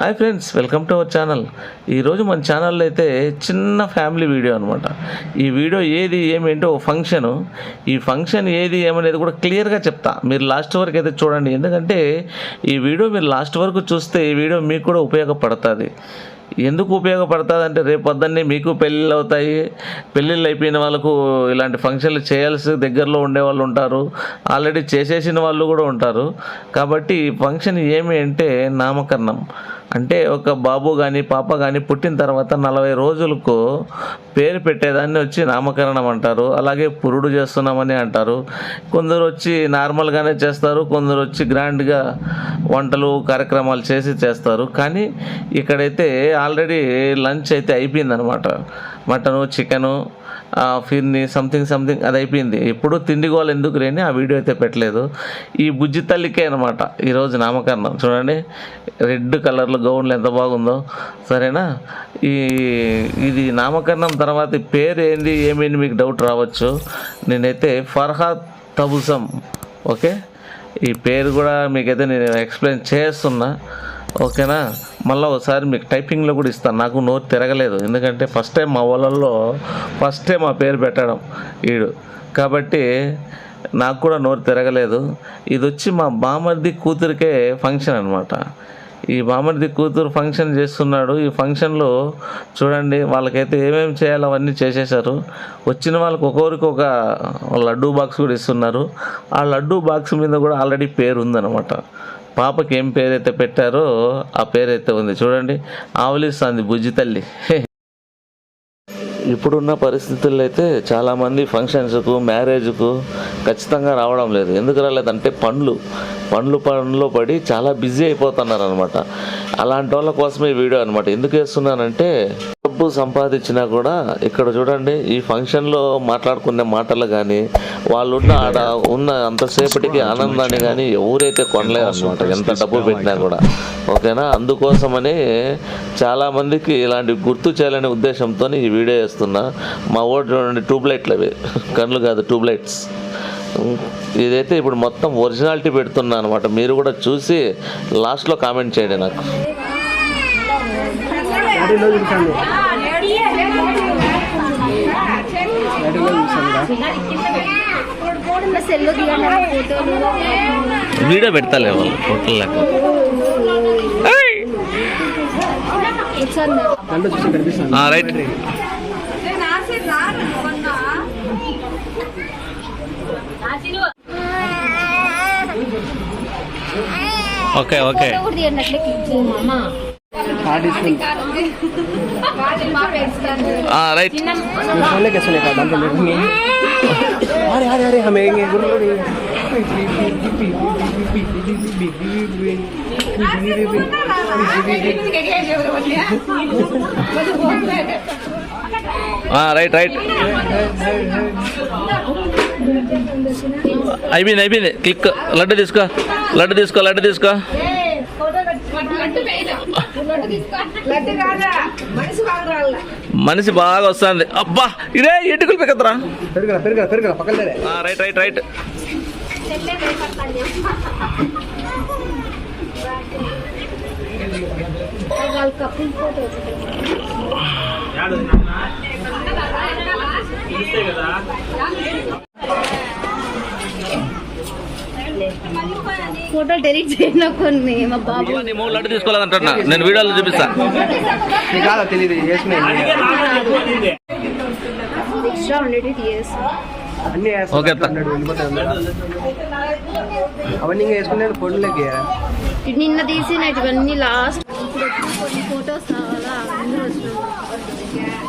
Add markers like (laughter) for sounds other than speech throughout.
Hi friends welcome to our channel ఈరోజు మన ఛానల్లో అయితే చిన్న ఫ్యామిలీ వీడియో అనమాట ఈ వీడియో ఏది ఏమేంటో ఒక ఫంక్షను ఈ ఫంక్షన్ ఏది ఏమనేది కూడా క్లియర్గా చెప్తా. మీరు లాస్ట్ వరకు అయితే చూడండి. ఎందుకంటే ఈ వీడియో మీరు లాస్ట్ వరకు చూస్తే ఈ వీడియో మీకు కూడా ఉపయోగపడుతుంది. ఎందుకు ఉపయోగపడుతుంది అంటే రేపు పొద్దున్నే మీకు పెళ్ళిళ్ళు అవుతాయి. పెళ్ళిళ్ళు అయిపోయిన వాళ్ళకు ఇలాంటి ఫంక్షన్లు చేయాల్సి దగ్గరలో ఉండే వాళ్ళు ఉంటారు. ఆల్రెడీ చేసేసిన వాళ్ళు కూడా ఉంటారు. కాబట్టి ఫంక్షన్ ఏమి అంటే నామకరణం. అంటే ఒక బాబు కానీ పాప కానీ పుట్టిన తర్వాత నలభై రోజులకు పేరు పెట్టేదాన్ని వచ్చి నామకరణం అంటారు. అలాగే పురుడు చేస్తున్నామని అంటారు. కొందరు వచ్చి నార్మల్గానే చేస్తారు. కొందరు వచ్చి గ్రాండ్గా వంటలు కార్యక్రమాలు చేసి చేస్తారు. కానీ ఇక్కడైతే ఆల్రెడీ లంచ్ అయితే అయిపోయిందనమాట mutton chicken phirni something something అది అయిపోయింది. ఎప్పుడు తిండి గోలు ఎందుకు రేని ఆ వీడియో అయితే పెట్టలేదు. ఈ బుజ్జి తల్లికే అనమాట ఈరోజు నామకరణం. చూడండి రెడ్ కలర్లో గౌన్లు ఎంత బాగుందో. సరేనా? ఈ ఇది నామకరణం తర్వాత పేరు ఏంది ఏమేంది మీకు డౌట్ రావచ్చు. నేనైతే ఫర్హాద్ తబుసం ఓకే? ఈ పేరు కూడా మీకైతే నేను ఎక్స్ప్లెయిన్ చేస్తున్నా. ఓకేనా? మళ్ళీ ఒకసారి మీకు టైపింగ్లో కూడా ఇస్తాను. నాకు నోరు తిరగలేదు. ఎందుకంటే ఫస్ట్ టైం మా వాళ్ళల్లో ఫస్ట్ టైం మా పేరు పెట్టడం ఈడు. కాబట్టి నాకు కూడా నోరు తిరగలేదు. ఇది వచ్చి మా బామర్ది కూతురికే ఫంక్షన్ అనమాట ఈ బామర్ది కూతురు ఫంక్షన్ చేస్తున్నాడు. ఈ ఫంక్షన్లో చూడండి వాళ్ళకైతే ఏమేమి చేయాలో అవన్నీ చేసేశారు. వచ్చిన వాళ్ళకి ఒక్కొక్కరికి ఒక లడ్డూ బాక్స్ కూడా ఇస్తున్నారు. ఆ లడ్డూ బాక్స్ మీద కూడా ఆల్రెడీ పేరు ఉందన్నమాట పాపకి ఏం పేరైతే పెట్టారో ఆ పేరైతే ఉంది. చూడండి ఆవలిస్తుంది బుజ్జి తల్లి. ఇప్పుడున్న పరిస్థితుల్లో అయితే చాలామంది ఫంక్షన్స్కు మ్యారేజ్కు ఖచ్చితంగా రావడం లేదు. ఎందుకు రాలేదంటే పండ్లు. పండ్లు పనుల్లో పడి చాలా బిజీ అయిపోతున్నారు అనమాట అలాంటి వాళ్ళ కోసమే ఈ వీడియో అనమాట ఎందుకు వేస్తున్నానంటే డబ్బు సంపాదించినా కూడా ఇక్కడ చూడండి ఈ ఫంక్షన్లో మాట్లాడుకునే మాటలు కానీ వాళ్ళు ఉన్న ఆడ ఉన్న అంతసేపటికి ఆనందాన్ని కానీ ఎవరైతే కొనలేదు అనమాట ఎంత డబ్బు పెట్టినా కూడా. ఓకేనా? అందుకోసమని చాలా మందికి ఇలాంటి గుర్తు చేయాలనే ఉద్దేశంతో ఈ వీడియో వేస్తున్నా మా ఓటు చూడండి ట్యూబ్లైట్లు అవి. కళ్ళు కాదు ట్యూబ్లైట్స్. ఇదైతే ఇప్పుడు మొత్తం ఒరిజినాలిటీ పెడుతున్నా అనమాట మీరు కూడా చూసి లాస్ట్లో కామెంట్ చేయండి నాకు. వీడియో పెడతాలే వాళ్ళు ఫోటోలు ఓకే ఒకసారి దాంట్లో రైట్. Okay okay. ఫోటో కూడా (laughs) తీయండి అట్లే క్లిక్ చేయండి అమ్మ కార్డ్ తీసుకుని రైట్ सोने कैसे लेकर दाम लेंगे अरे अरे अरे हमें ये गुरु రైట్ రైట్ అయిపోయింది అయిపోయింది క్లిక్ లడ్డు తీసుకో లడ్డు తీసుకో లడ్డు తీసుకో మనిషి బాగా వస్తుంది. అబ్బా ఇదే ఎటుకులు లేరే right right right. Photo delete చేయను కొన్ని మా బాబు నీ మూడు లడ్డు తీసుకోలేదంటున్నా. నేను వీడియోలో చూపిస్తా. కాదా తెలియదు ఎక్స్ట్రా ఉండేది అన్ని ఓకే, అవన్నీ వేసుకున్నాను ఫోటోలకి నిన్న తీసిన ఇవన్నీ లాస్ట్ కొన్ని ఫొటోస్ అందరూ వచ్చినాం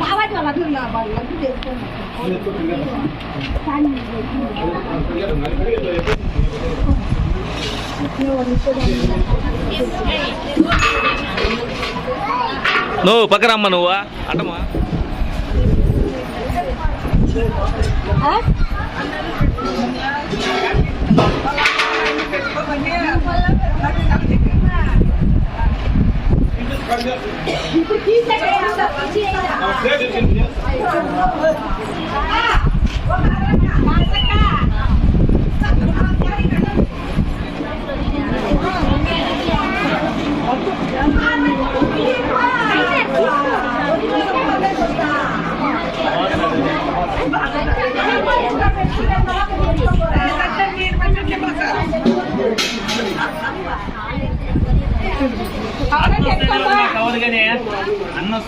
বাবা জলা ধরলা বাংলা দুধ నువ్వు పక్కనమ్మ నువ్వు అటమ్మా కవర్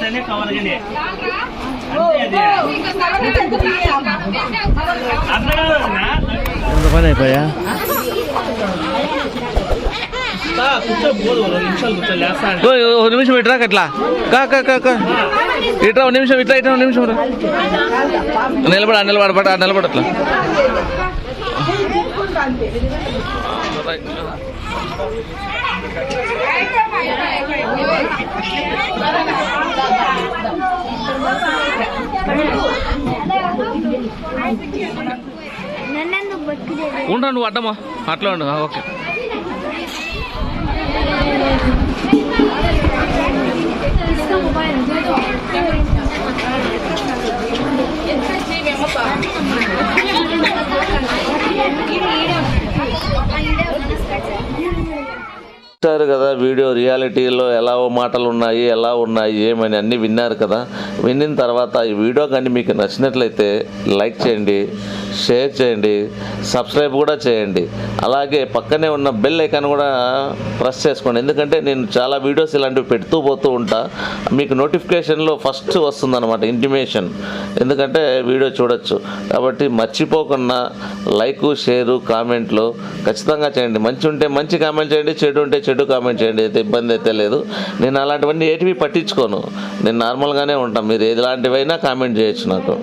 అన్న వస్తేనే కవర్ గానే అంతే అది. అట్లా కాదు వదినా. పని అయిపోయా తా, కూర్చో పోదు రెండు నిమిషాలు కూర్చో లేస్తా అంటే. ఒక నిమిషం ఇట్రా అట్లా కా కా కా కా ఇట్రా ఒక నిమిషం ఇట్లా ఇట్రా ఒక నిమిషం రా. నిలబడ నిలబడ పడ నిలబడ అట్లా బతుకుదే ఉంటా నువ్వు అడ్డమ్మా. అట్లా ఉండు ఆ, ఓకే. చూస్తారు కదా వీడియో రియాలిటీలో ఎలా మాటలు ఉన్నాయి ఎలా ఉన్నాయి ఏమని అన్నీ విన్నారు కదా. విన్న తర్వాత ఈ వీడియో కానీ మీకు నచ్చినట్లయితే లైక్ చేయండి షేర్ చేయండి సబ్స్క్రైబ్ కూడా చేయండి. అలాగే పక్కనే ఉన్న బెల్ ఐకాన్ కూడా ప్రెస్ చేసుకోండి. ఎందుకంటే నేను చాలా వీడియోస్ ఇలాంటివి పెడుతూ పోతూ ఉంటా. మీకు నోటిఫికేషన్లో ఫస్ట్ వస్తుందన్నమాట ఇంటిమేషన్. ఎందుకంటే వీడియో చూడొచ్చు. కాబట్టి మర్చిపోకుండా లైక్ షేరు కామెంట్లు ఖచ్చితంగా చేయండి. మంచి ఉంటే మంచి కామెంట్ చేయండి చెడు ఉంటే చెడు కామెంట్ చేయండి అయితే ఇబ్బంది అయితే లేదు. నేను అలాంటివన్నీ ఏటివి పట్టించుకోను. నేను నార్మల్గానే ఉంటాను. మీరు ఎలాంటివైనా కామెంట్ చేయొచ్చు నాకు.